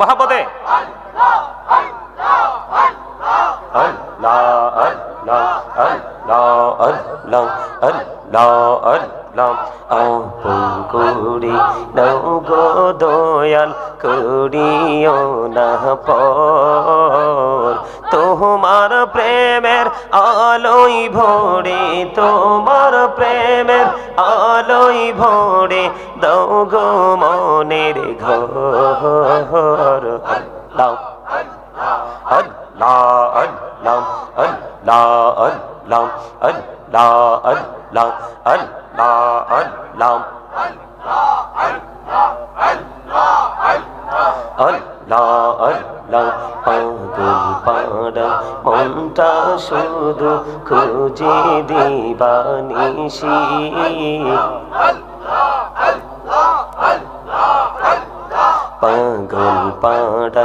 মহাপদে আল্লাহ আল্লাহ আল্লাহ লং অল ল অল লম অপুকুরি নৌগো দোয়াল করিও না পর তোমার প্রেমের আলোই ভোরে তোমার প্রেমের আলোই ভোরে দৌগো মনের ঘর লাও লা লা লা লা লা لا أن لا أن لا أن لام أن لا أن لا পাগল পাড়া মনটা শুধু খুঁজে দিবানিসি পাগল পাড়া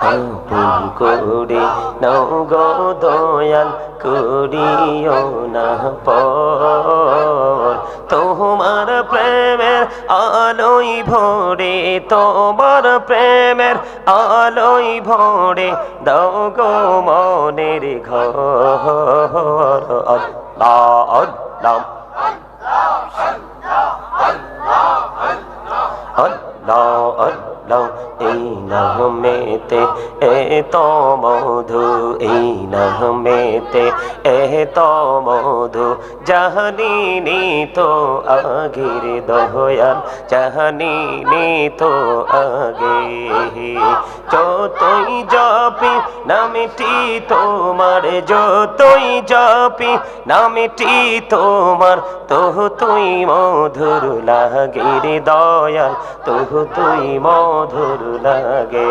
আপন করে নৌ গো দয়াল করিও না পর। তোমার প্রেমের আলোই ভরে, তোমার প্রেমের আলোই ভরে, দাও মনের ঘর। আল্লাহ আল্লাহ আল্লাহ এই নামেতে এত মধু, এই নামেতে এত মধু, জাহানিনি তো আগের দয়াল, জাহানিনি তো আগে। যতই জপি, নামটি তোমার, যতই জপি, নামটি তোমার তো তুই মধুর লাগে রে দয়াল তো তুই মধুর লাগে।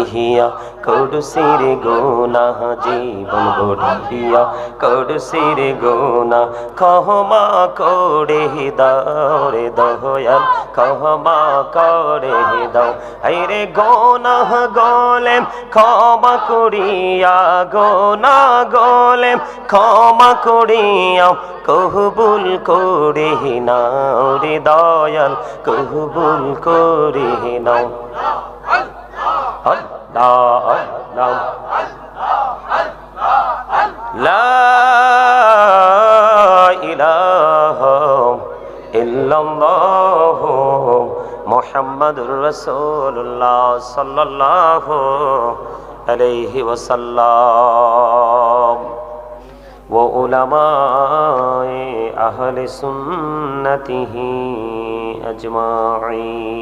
বড়িয়া করুসির গোনা জীবন বড়িয়া করুসির গোনা ক্ষমা করে দাও রে দয়াল ক্ষমা করে দাও আরে গোনা গলেম, ক্ষমা করিয়া গোনা গলেম, ক্ষমা করিয়া। কহবুল করে নাও রে দয়াল কহবুল করে নাও। মোহাম্মদুর রসুল্লাহ সাল্লাহ আলহি ওসাল্লাম ও উলামায়ে আহলে সুন্নতিহি আজমাইন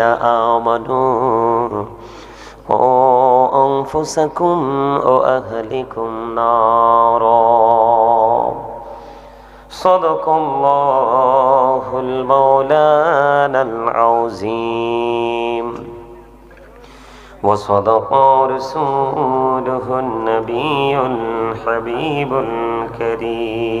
آمنوا. وأنفسكم وأهلكم نارا. صدق الله المولانا العظيم. وصدق رسوله النبي الحبيب الكريم.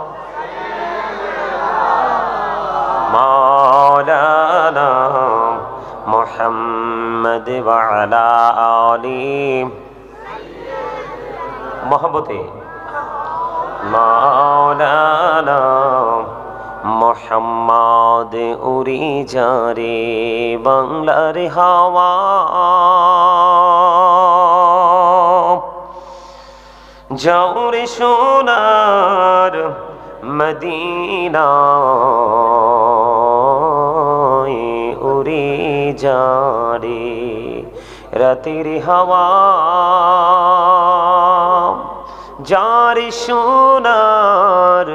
محمد وعلى آله মহব্বতে মাওলানা মোহাম্মদ উড়ি যারে বাংলার হাওয়া যাওরে সোনার মদিনা উড়ে যারে রাতের হাওয়া, যার সোনার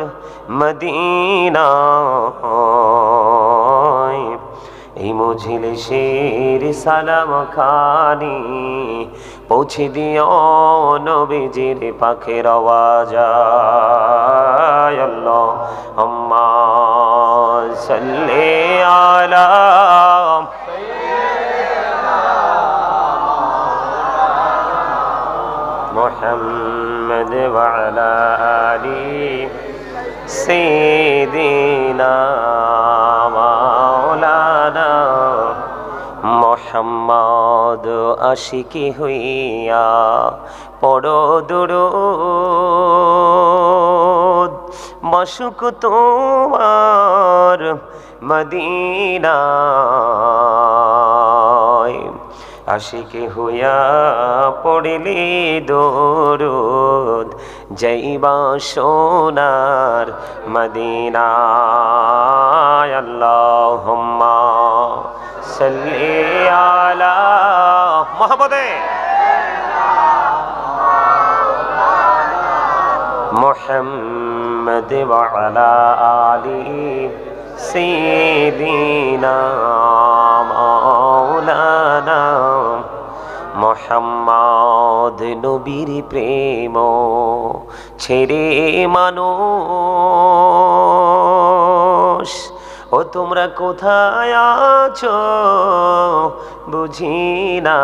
মদিনা এই মঝিলে শের সালাম খানি পৌঁছে দিও নবীজির পাখের আওয়াজ। আল্লাহ সাল্লি আলা محمد وعلى آل سيدنا مولانا মোহাম্মদ আশিকি হইয়া পড়ো দুরুদ মশুক তোমার মদিনায় আশিকে হইয়া পড়িলি দরুদ যাইবা সোনার মদিনায় আল্লাহুম্মা সাল্লি আলা মোহাম্মদে محمد وعلى آل سيدنا মোহাম্মদ নবীর প্রেম ছেড়ে মানুষ। ও তোমরা কোথায় আছো? বুঝি না।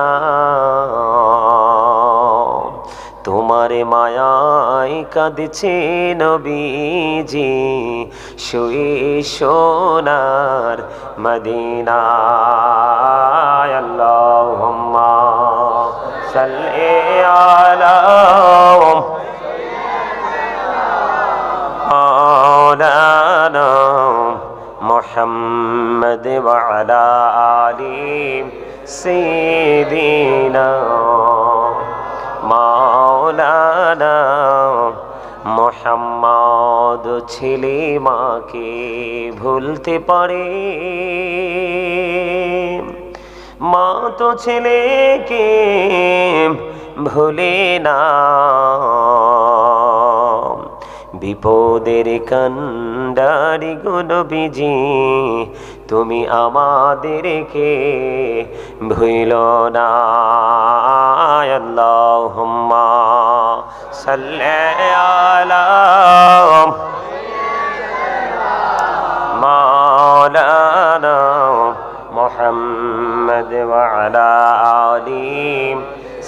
তোমারে মায়ায় কাঁদছে নবীজি, শুয়ে সোনার মদিনায়। আল্লাহুম্মা সাল্লি আলা مولانا محمد وعلى آل سيدنا মাওলানা মোহাম্মদ ছেলে মাকে ভুলতে পারে মা তো ছেলেকে ভুলে না। বিপদের কান্ডারি বিজি তুমি আমাদেরকে ভুল না। আল্লাহ মোহাম্মদ।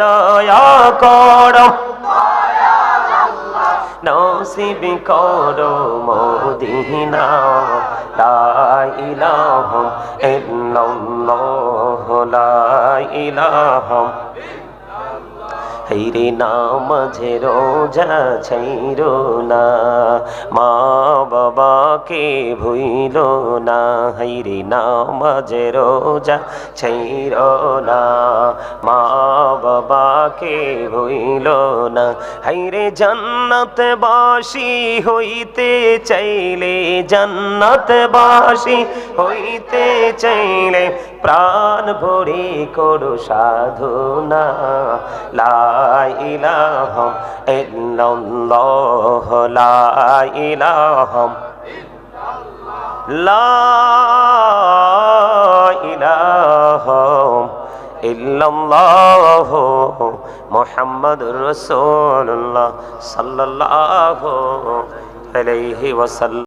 দয়া কর। নসিব করো মোদিনা। লা ইলাহা ইল্লাল্লাহ লা ইলাহা হেরে নামাজে রোজা ছাইর না, মা বাবাকে ভুইল না হেরে নামাজে রোজা ছাইর না, মা বাবাকে ভুইল না, হাইরে জান্নাত বাসি হইতে চাইলে জান্নাত বাসি হইতে চাইলে প্রাণ ভরে করো সাধনা। লা ইলাহা ইল্লাল্লাহ, লা ইলাহা লা ইলাহা ইল্লাল্লাহ মুহাম্মাদুর রাসূলুল্লাহ সাল্লাল্লাহু আলাইহি ওয়াসাল্লাম।